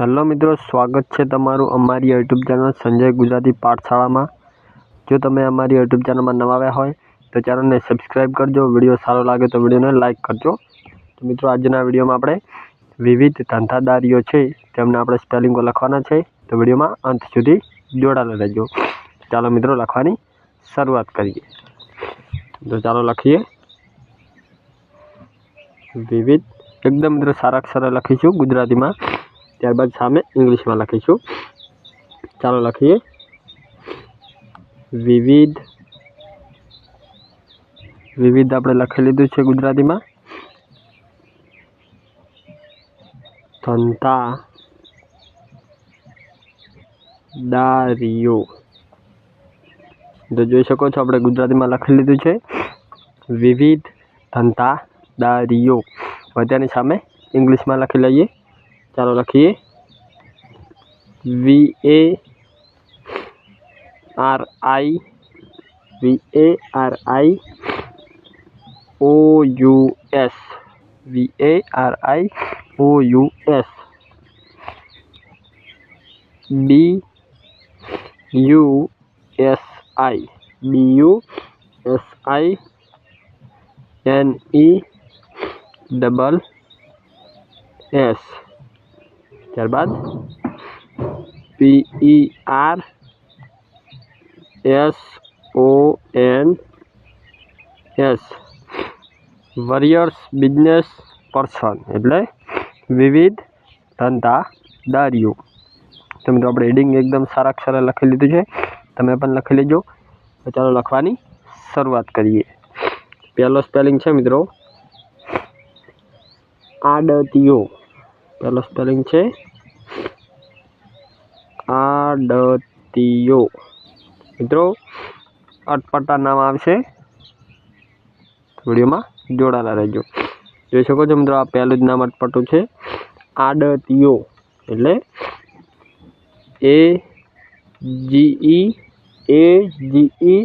Hello મિત્રો સ્વાગત છે તમારું અમારી યુટ્યુબ ચેનલ સંજય ગુજરાતી પાઠશાળામાં જો તમે અમારી યુટ્યુબ ચેનલમાં નવા આવ્યા હોય તો ચેનલને સબસ્ક્રાઈબ કરજો વિડીયો સારો લાગે તો વિડીયોને લાઇક કરજો તો મિત્રો આજના વિડીયોમાં આપણે વિવિધ ધંધાદારીઓ છે તેમને આપણે સ્પેલિંગો લખવાના છે તો વિડીયોમાં અંત સુધી જોડાયેલા રહેજો ચાલો મિત્રો લખવાની શરૂઆત કરીએ તો ચાલો લખીએ વિવિધ એકદમ મિત્રો સારા અક્ષરે લખીશું ગુજરાતીમાં ત્યારબાદ સામે ઇંગ્લિશમાં લખીશું ચાલો લખીએ વિવિધ વિવિધ આપણે લખી લીધું છે ગુજરાતીમાં ધનતા દારીઓ તો જોઈ શકો છો આપણે ગુજરાતીમાં લખી લીધું છે વિવિધ ધનતા દારીઓ બધાની સામે ઇંગ્લિશમાં લખી લઈએ cara lagi V A e e R I O U S V A e R I O U S B U S I B U S I N E double S ત્યારબાદ P E R S O N S warriors business person એટલે વિવિધ ધંધાદારીઓ તો આપણે heading એકદમ સારા અક્ષરે લખી લીધું છે તમે પણ લખી લેજો તો ચાલો લખવાની શરૂઆત કરીએ પહેલો સ્પેલિંગ છે મિત્રો આડતીઓ પહેલો સ્પેલિંગ છે આડતીઓ મિત્રો અટપટા નામ આવશે વિડીયોમાં જોડાયેલા રહેજો જોઈ શકો છો મિત્રો આ પહેલું જ નામ અટપટું છે આડતીઓ એટલે A G E A G E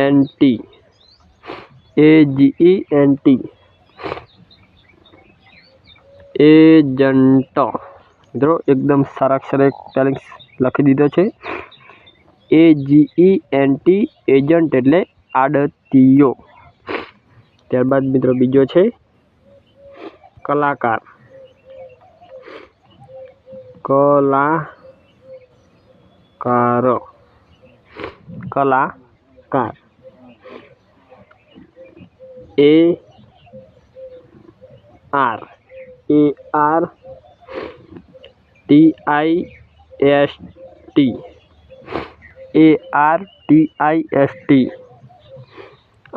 N T A G E N T एजंटा मित्रों एकदम सारा अक्षर टेलिंग्स लखी दीदे A G E N T agent eight आड़ती त्यारबाद मित्रों बीजो है कलाकार कला कार कलाकार A R A R T I S T A R T I S T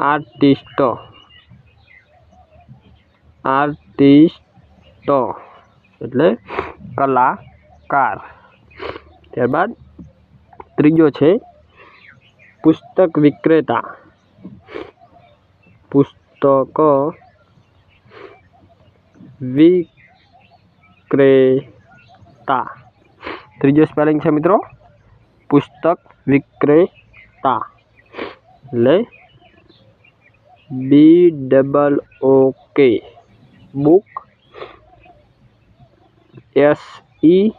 artist artist eight कलाकार त्यार तीजो है पुस्तक विक्रेता पुस्तक Vikreta. Trijo spelling saya mitro. Pustak Vikreta. Le B double O K. Book S E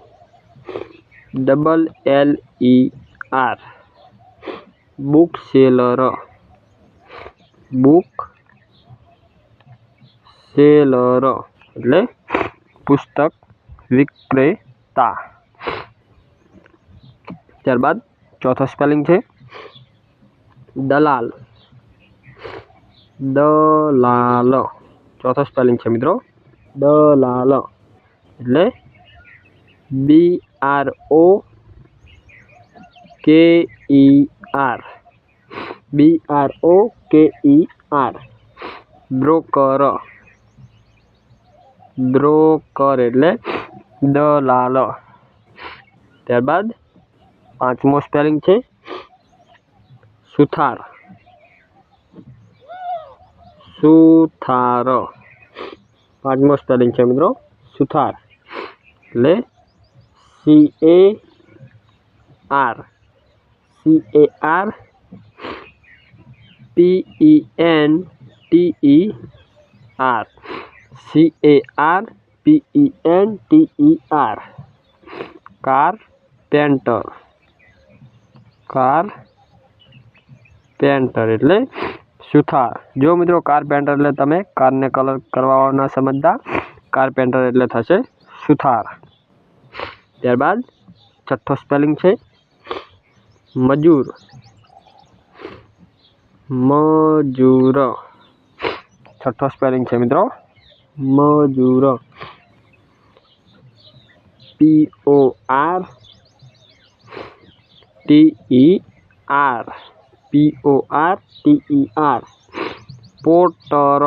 double L E R. Book seller. Book Selera. એટલે પુસ્તક વિક્રેતા ત્યારબાદ ચોથો સ્પેલિંગ છે દલાલ દલાલ ચોથો સ્પેલિંગ છે મિત્રો દલાલ એટલે બી આર ઓ કે E R B R O કે ઈ આર બ્રોકર બ્રોકર એટલે દલાલ ત્યારબાદ પાંચમો સ્પેલિંગ છે સુથાર સુથાર પાંચમો સ્પેલિંગ છે મિત્રો સુથાર એટલે C A R C A R P E N T E R C A R P E N T E R carpenter carpenter એટલે સુથાર જો મિત્રો કાર પેન્ટર એટલે તમે કારને કલર કરવાના સમજતા કારપેન્ટર એટલે થસે સુથાર ત્યારબાદ છઠ્ઠો સ્પેલિંગ છે મજૂર મ જ ૂર છઠ્ઠો સ્પેલિંગ છે મિત્રો मजूर P R T E R P O R T R potter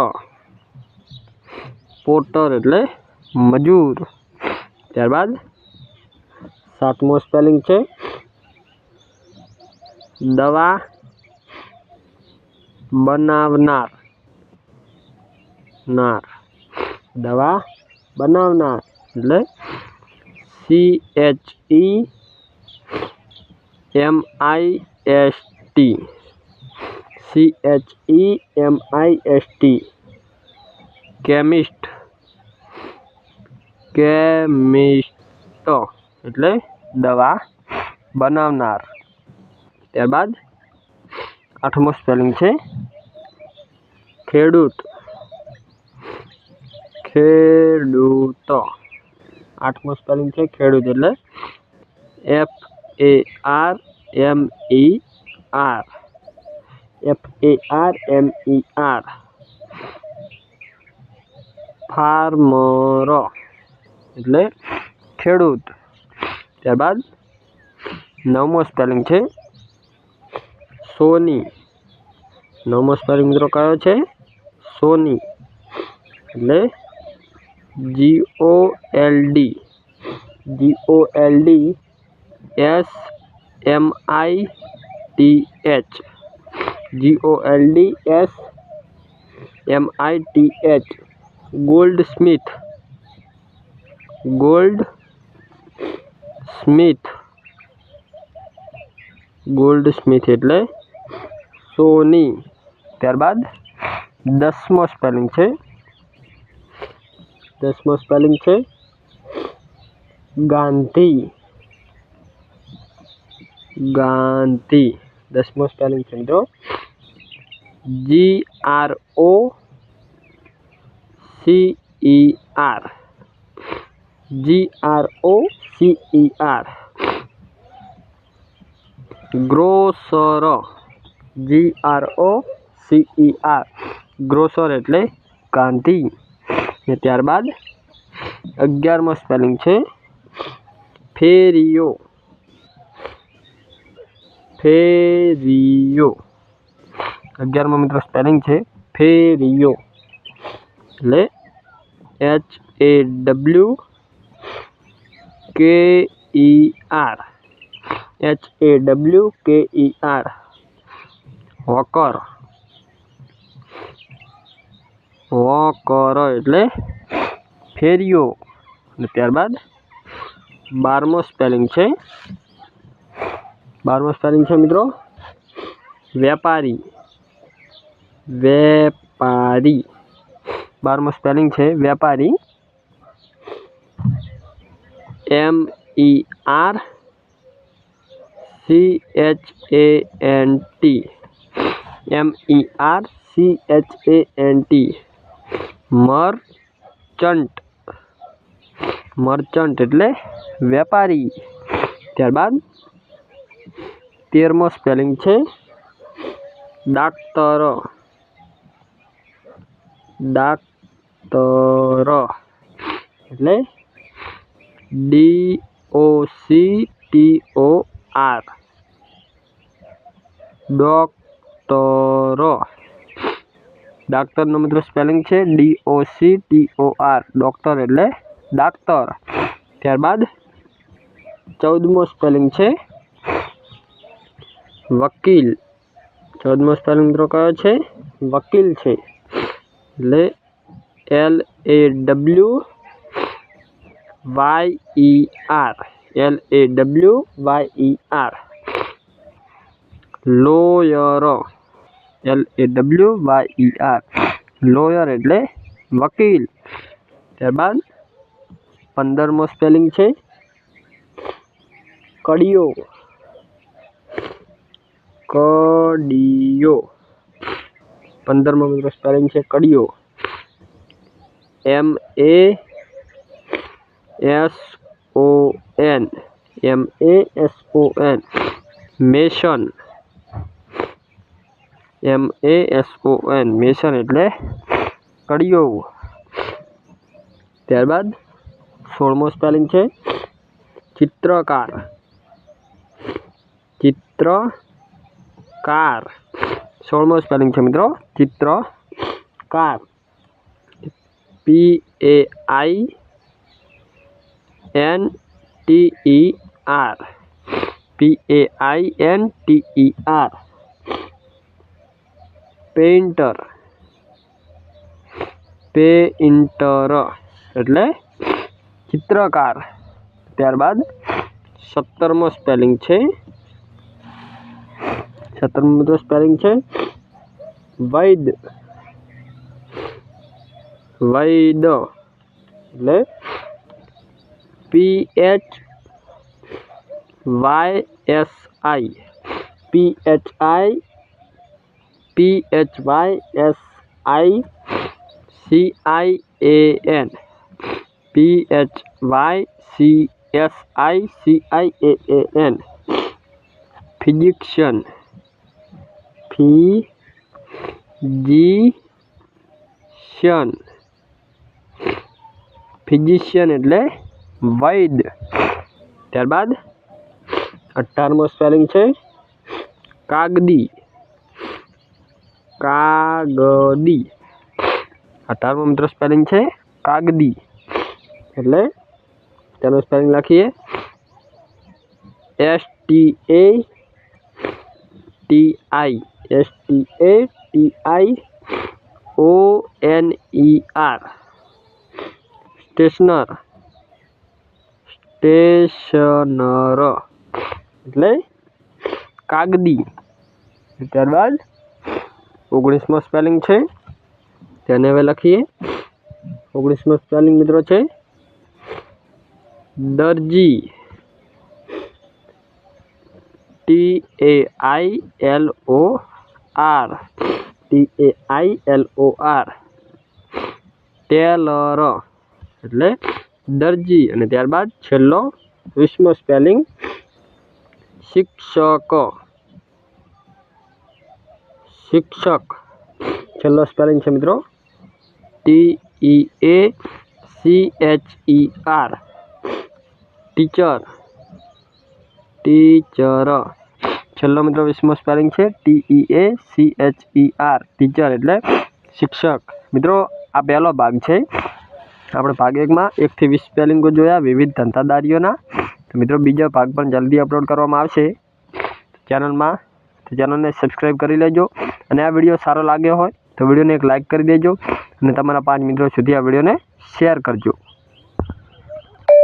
potter eight मजूर त्यारबाद सातमो स्पेलिंग है दवा बनावनार नार दवा बनवना એટલે C H E M I S T C H E M I S T chemist chemist એટલે દવા બનાવનાર ત્યારબાદ આઠમ સ્તલ્મ છે ખેડૂત ખેડૂતો આઠમો સ્પેલિંગ છે ખેડૂત એટલે F A R M E R F A R M E R farmer એટલે ખેડૂત ત્યારબાદ નવમો સ્પેલિંગ છે સોની નવમો સ્પેલિંગ મિત્રો કયો છે સોની એટલે G O L D G O L D S M I T H G O L D S M I T H goldsmith goldsmith goldsmith eight सोनी त्यारबाद दसमो स्पेलिंग है दसमो स्पेलिंग से गांधी गांधी दसमो स्पेलिंग से मित्रों G R O C E R G R O C E R grocer G R O C E R grocer eight गांधी ને ત્યારબાદ અગિયારમો સ્પેલિંગ છે ફેરિયો ફેરિયો અગિયારમો મિત્રો સ્પેલિંગ છે ફેરિયો એટલે H A W K E R H A W K E R walker વકર એટલે ફેરિયો અને ત્યારબાદ બારમો સ્પેલિંગ છે બારમો સ્પેલિંગ છે મિત્રો વેપારી વેપારી બારમો સ્પેલિંગ છે વેપારી M E R C H A N T M E R C H A N T merchant merchant એટલે વેપારી ત્યારબાદ તેરમો સ્પેલિંગ છે ડાક્તર ડાક્તર એટલે D O C T O R doctor doctor no मित्रों स्पेलिंग छे D O C T O R doctor એટલે ડોક્ટર ત્યારબાદ 14મો સ્પેલિંગ છે વકીલ 14મો સ્પેલિંગનો કયો છે વકીલ છે એટલે L A W Y E R L A W Y E R lawyer L A W Y E R lawyer એટલે वकील ત્યારબાદ 15મો સ્પેલિંગ છે કડિયો K D I O 15મો મિત્રો સ્પેલિંગ છે કડિયો M A S O N M A S O N mason M A S O N mason એટલે કડિયો ત્યારબાદ સોળમો સ્પેલિંગ છે ચિત્રકાર ચિત્રકાર સોળમો સ્પેલિંગ છે મિત્રો ચિત્રકાર P A I N T E R P A I N T E R painter painter eight चित्रकार त्यारबाद सत्तरम स्पेलिंग सत्तरम तो स्पेलिंग वैद वैद ए P H Y S I P H I P H Y S I C I A N P H Y C S I C I A N physician physician physician eight वैद त्यार अठारमो spelling है कागदी कागदी 18वां मित्रों spelling है कागदी એટલે તેનો spelling લખીએ S T A T I S T I O N E R stationer stationer એટલે कागदी ત્યારબાદ ओगनीस म स्पेलिंग है तेने हमें लखीए ओगनीस म स्पेलिंग मित्रों दर्जी T A I L O R T A I L O R tailor एट्ले दर्जी और त्यारबाद छो विस्म स्पेलिंग शिक्षक શિક્ષક છેલ્લો સ્પેલિંગ છે મિત્રો T E A C H E R teacher teacher છેલ્લો મિત્રો વિસ્મો સ્પેલિંગ છે T E A C H E R teacher એટલે શિક્ષક મિત્રો આ પહેલો ભાગ છે આપણે ભાગ એકમાં એકથી વીસ સ્પેલિંગો જોયા વિવિધ ધંધાદારીઓના તો મિત્રો બીજો ભાગ પણ જલ્દી અપલોડ કરવામાં આવશે ચેનલમાં તો ચેનલને સબસ્ક્રાઈબ કરી લેજો અને આ વિડીયો સારો લાગ્યો હોય તો વિડીયોને એક લાઇક કરી દેજો અને તમારા પાંચ મિત્રો સુધી આ વિડીયોને શેર કરજો